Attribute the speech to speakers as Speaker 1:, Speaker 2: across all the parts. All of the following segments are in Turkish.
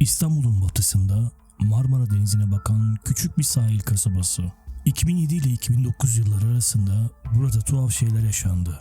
Speaker 1: İstanbul'un batısında Marmara Denizi'ne bakan küçük bir sahil kasabası. 2007 ile 2009 yılları arasında burada tuhaf şeyler yaşandı.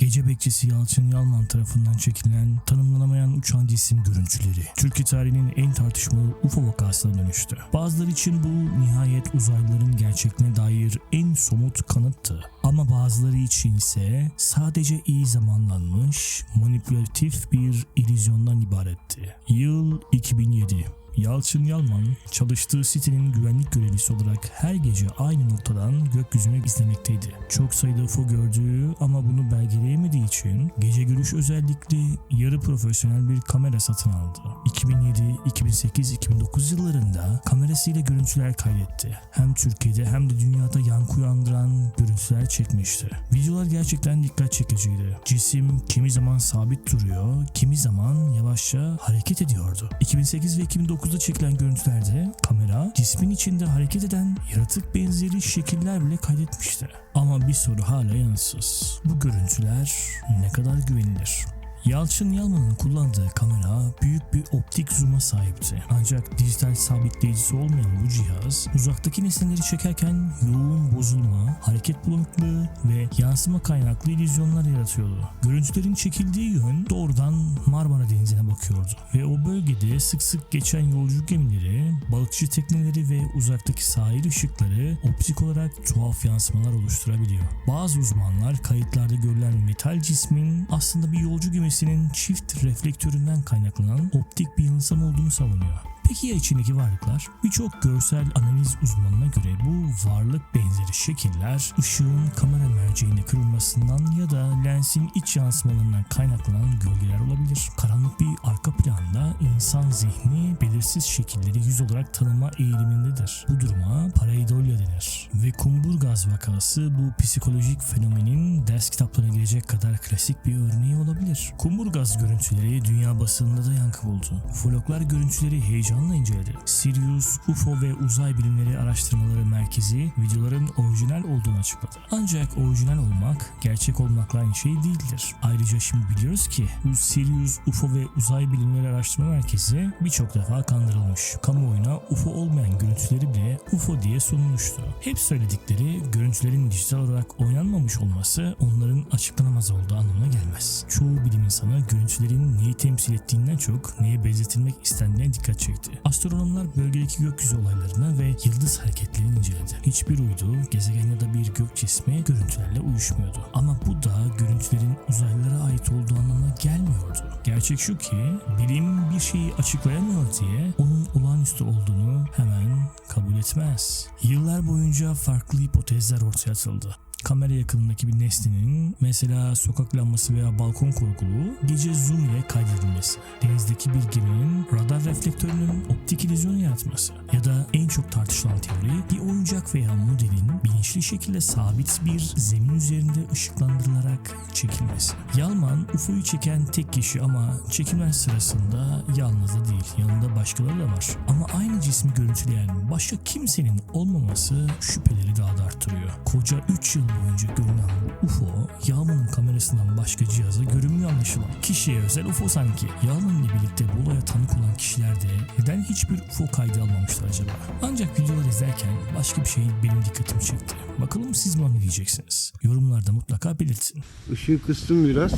Speaker 1: Gece bekçisi Yalçın Yalman tarafından çekilen tanımlanamayan uçan cisim görüntüleri Türkiye tarihinin en tartışmalı UFO vakasına dönüştü. Bazıları için bu nihayet uzaylıların gerçekliğine dair en somut kanıttı. Ama bazıları için ise sadece iyi zamanlanmış, manipülatif bir illüzyondan ibaretti. Yıl 2007. Yalçın Yalman çalıştığı sitenin güvenlik görevlisi olarak her gece aynı noktadan gökyüzünü izlemekteydi. Çok sayıda UFO gördüğü ama bunu belgeleyemediği için gece görüş özellikli yarı profesyonel bir kamera satın aldı. 2007, 2008, 2009 yıllarında kamerasıyla görüntüler kaydetti. Hem Türkiye'de hem de dünyada yankı uyandıran görüntüler çekmişti. Videolar gerçekten dikkat çekiciydi. Cisim kimi zaman sabit duruyor, kimi zaman yavaşça hareket ediyordu. 2008 ve 2009'da çekilen görüntülerde kamera cismin içinde hareket eden yaratık benzeri şekiller bile kaydetmişti. Ama bir soru hala yanıtsız. Bu görüntüler ne kadar güvenilir? Yalçın Yalman'ın kullandığı kamera büyük bir optik zoom'a sahipti. Ancak dijital sabitleyicisi olmayan bu cihaz uzaktaki nesneleri çekerken yoğun bozulma, hareket bulanıklığı ve yansıma kaynaklı illüzyonlar yaratıyordu. Görüntülerin çekildiği yön doğrudan Marmara Denizi'ne bakıyordu ve o bölgede sık sık geçen yolcu gemileri, balıkçı tekneleri ve uzaktaki sahil ışıkları optik olarak tuhaf yansımalar oluşturabiliyor. Bazı uzmanlar kayıtlarda görülen metal cismin aslında bir yolcu gemisinin çift reflektöründen kaynaklanan optik bir yansıma olduğunu savunuyor. Peki ya içindeki varlıklar? Birçok görsel analiz uzmanına göre bu varlık benzeri şekiller ışığın kamera merceğinde kırılmasından ya da lensin iç yansımalarından kaynaklanan gölgeler olabilir. Karanlık bir arka planda insan zihni belirsiz şekilleri yüz olarak tanıma eğilimindedir. Bu duruma pareidolia denir. Ve kumburgaz vakası bu psikolojik fenomenin ders kitaplarına girecek kadar klasik bir örneği olabilir. Kumburgaz görüntüleri dünya basınında da yankı buldu. Ufologlar görüntüleri heyecanla inceledi. Sirius UFO ve Uzay Bilimleri Araştırmaları Merkezi videoların orijinal olduğunu açıkladı. Ancak orijinal olmak gerçek olmakla aynı şey değildir. Ayrıca şimdi biliyoruz ki bu Sirius UFO ve Uzay Bilimleri Araştırma Merkezi birçok defa kandırılmış. Kamuoyuna UFO olmayan görüntüleri bile UFO diye sunulmuştu. Hep söyledikleri görüntülerin dijital olarak oynanmamış olması onların açıklanamaz olduğu anlamına gelmez. Çoğu bilim insanı görüntülerin neyi temsil ettiğinden çok neye benzetilmek istendiğine dikkat çekti. Astronomlar bölgedeki gökyüzü olaylarını ve yıldız hareketlerini inceledi. Hiçbir uydu, gezegen ya da bir gök cismi görüntülerle uyuşmuyordu. Ama bu da görüntülerin uzaylılara ait olduğu anlamına gelmiyordu. Gerçek şu ki bilim bir şeyi açıklayamıyor diye onun olağanüstü olduğunu hemen kabul etmez. Yıllar boyunca farklı hipotezler ortaya atıldı kamera yakınındaki bir nesnenin mesela sokak lambası veya balkon korkuluğu gece zoom ile kaydedilmesi, denizdeki bir geminin radar reflektörünün optik illüzyon yaratması ya da en çok tartışılan teori bir oyuncak veya modelin bilinçli şekilde sabit bir zemin üzerinde ışıklandırılarak çekilmesi. Yalman UFO'yu çeken tek kişi ama çekimler sırasında yalnız da değil yanında başkaları da var. Ama aynı cismi görüntüleyen başka kimsenin olmaması şüpheleri daha da arttırıyor. Koca 3 yıl boyunca görünen bu UFO Yalman'ın kamerasından başka cihaza görünmüyor anlaşılan. Kişiye özel UFO sanki. Yalman ile birlikte bu olaya tanık olan kişiler de neden hiçbir UFO kaydı almamışlar acaba? Ancak videoları izlerken başka bir şey benim dikkatimi çekti. Bakalım siz mi ne diyeceksiniz? Yorumlarda mutlaka belirtin.
Speaker 2: Işığı kıstım biraz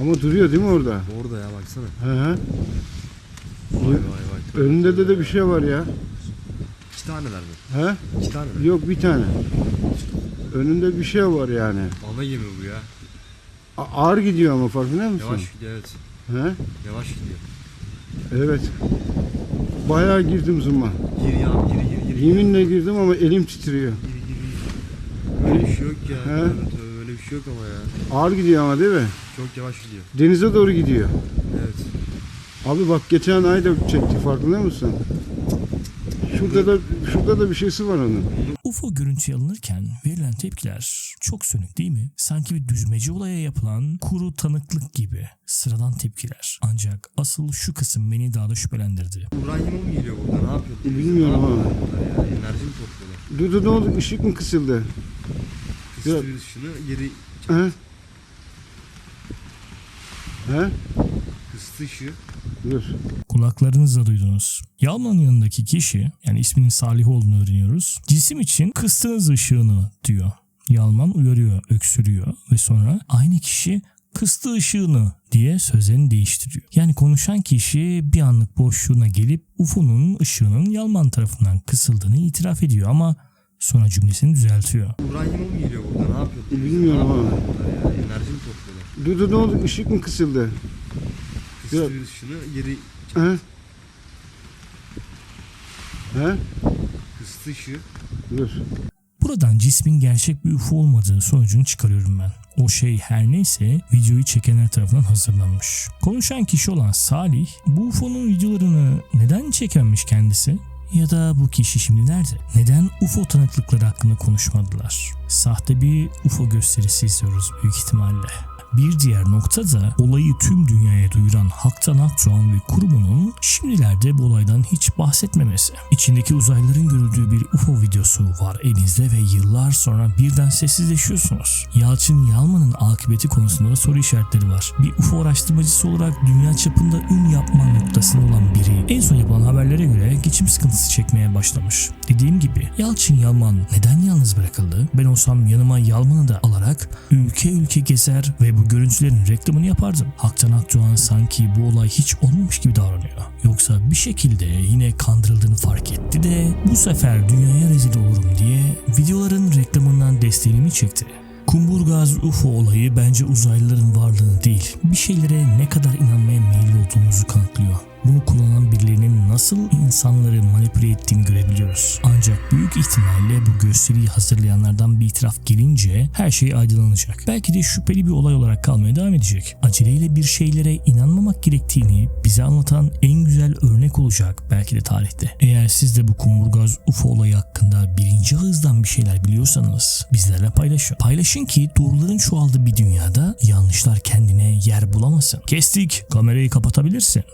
Speaker 2: ama duruyor değil mi orada?
Speaker 3: Orada ya baksana.
Speaker 2: Hı hı.
Speaker 3: Vay vay vay.
Speaker 2: Önünde de de bir şey var ya.
Speaker 3: İki taneler mi?
Speaker 2: He?
Speaker 3: İki tane mi?
Speaker 2: Yok bir tane. Önünde bir şey var yani.
Speaker 3: Ana gemi bu ya.
Speaker 2: A- ağır gidiyor ama farkında mısın?
Speaker 3: Yavaş gidiyor evet.
Speaker 2: He?
Speaker 3: Yavaş gidiyor.
Speaker 2: Evet. Bayağı girdim zuma.
Speaker 3: Gir ya gir gir gir.
Speaker 2: Yeminle girdim ama elim titriyor.
Speaker 3: Gir gir gir. Öyle bir şey yok ya.
Speaker 2: He?
Speaker 3: Tövbe tövbe, Öyle bir şey yok ama ya.
Speaker 2: Ağır gidiyor ama değil mi?
Speaker 3: Çok yavaş gidiyor.
Speaker 2: Denize doğru gidiyor.
Speaker 3: Evet.
Speaker 2: Abi bak geçen ay da çekti farkında mısın? Şurada da şurada da bir şeysi var onun.
Speaker 1: UFO görüntüye alınırken verilen tepkiler çok sönük değil mi? Sanki bir düzmece olaya yapılan kuru tanıklık gibi sıradan tepkiler. Ancak asıl şu kısım beni daha da şüphelendirdi.
Speaker 3: Uranyum mu geliyor burada? Ne yapıyor?
Speaker 2: Bilmiyorum
Speaker 3: Ne
Speaker 2: ama.
Speaker 3: ya? Enerji mi topluyorlar?
Speaker 2: Dur dur ne oldu? Işık mı kısıldı?
Speaker 3: Kıstı ışını geri
Speaker 2: He? He?
Speaker 3: kıstı ışığı.
Speaker 2: Dur.
Speaker 1: Kulaklarınızla duydunuz. Yalman'ın yanındaki kişi yani isminin Salih olduğunu öğreniyoruz. Cisim için kıstığınız ışığını diyor. Yalman uyarıyor, öksürüyor ve sonra aynı kişi kıstığı ışığını diye sözlerini değiştiriyor. Yani konuşan kişi bir anlık boşluğuna gelip UFO'nun ışığının Yalman tarafından kısıldığını itiraf ediyor ama sonra cümlesini düzeltiyor.
Speaker 3: Uranyum mu geliyor burada? Ne yapıyorlar?
Speaker 2: Bilmiyorum
Speaker 3: ya? Enerji mi topluyorlar?
Speaker 2: Dur dur ne oldu? Işık mı kısıldı?
Speaker 3: Kıstığı ışını geri
Speaker 2: He? He? Dur.
Speaker 1: Buradan cismin gerçek bir UFO olmadığı sonucunu çıkarıyorum ben. O şey her neyse videoyu çekenler tarafından hazırlanmış. Konuşan kişi olan Salih bu UFO'nun videolarını neden çekenmiş kendisi? Ya da bu kişi şimdi nerede? Neden UFO tanıklıkları hakkında konuşmadılar? Sahte bir UFO gösterisi izliyoruz büyük ihtimalle. Bir diğer nokta da olayı tüm dünyaya duyuran Haktan Akdoğan ve kurumunun şimdilerde bu olaydan hiç bahsetmemesi. İçindeki uzaylıların görüldüğü bir UFO videosu var elinizde ve yıllar sonra birden sessizleşiyorsunuz. Yalçın Yalman'ın akıbeti konusunda da soru işaretleri var. Bir UFO araştırmacısı olarak dünya çapında ün yapma noktasında olan biri en son yapılan haberlere göre geçim sıkıntısı çekmeye başlamış. Dediğim gibi Yalçın Yalman neden yalnız bırakıldı? Ben olsam yanıma Yalman'ı da alarak ülke ülke gezer ve bu görüntülerin reklamını yapardım. Haktan Akdoğan sanki bu olay hiç olmamış gibi davranıyor. Yoksa bir şekilde yine kandırıldığını fark etti de bu sefer dünyaya rezil olurum diye videoların reklamından desteğimi çekti. Kumburgaz UFO olayı bence uzaylıların varlığını değil, bir şeylere ne kadar inanmaya meyilli olduğumuzu kanıtlıyor. Bunu kullanan birilerinin nasıl insanları manipüle ettiğini görebiliyoruz. Ancak büyük ihtimalle bu gösteriyi hazırlayanlardan bir itiraf gelince her şey aydınlanacak. Belki de şüpheli bir olay olarak kalmaya devam edecek. Aceleyle bir şeylere inanmamak gerektiğini bize anlatan en güzel örnek olacak belki de tarihte. Eğer siz de bu kumburgaz UFO olayı hakkında birinci ağızdan bir şeyler biliyorsanız bizlerle paylaşın. Paylaşın ki doğruların çoğaldığı bir dünyada yanlışlar kendine yer bulamasın. Kestik. Kamerayı kapatabilirsin.